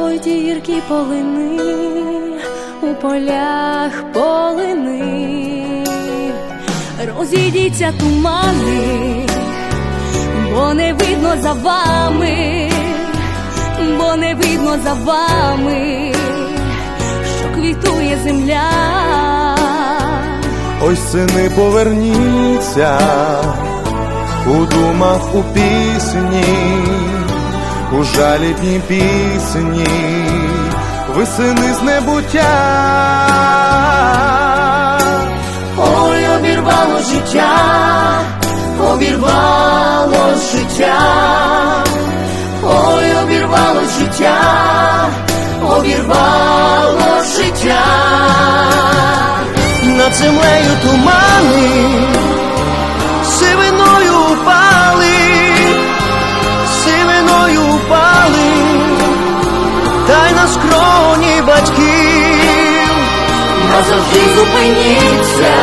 Ой, ті гіркі полини, у полях полини, розійдіться тумани, бо не видно за вами, бо не видно за вами, що квітує земля. Ой, сини, поверніться у думах у пісні, у пісні, ви сини з небуття. Ой, обірвало життя, обірвало життя, ой, обірвало життя, обірвало життя. над землею тумани, Назавжди зупиніться,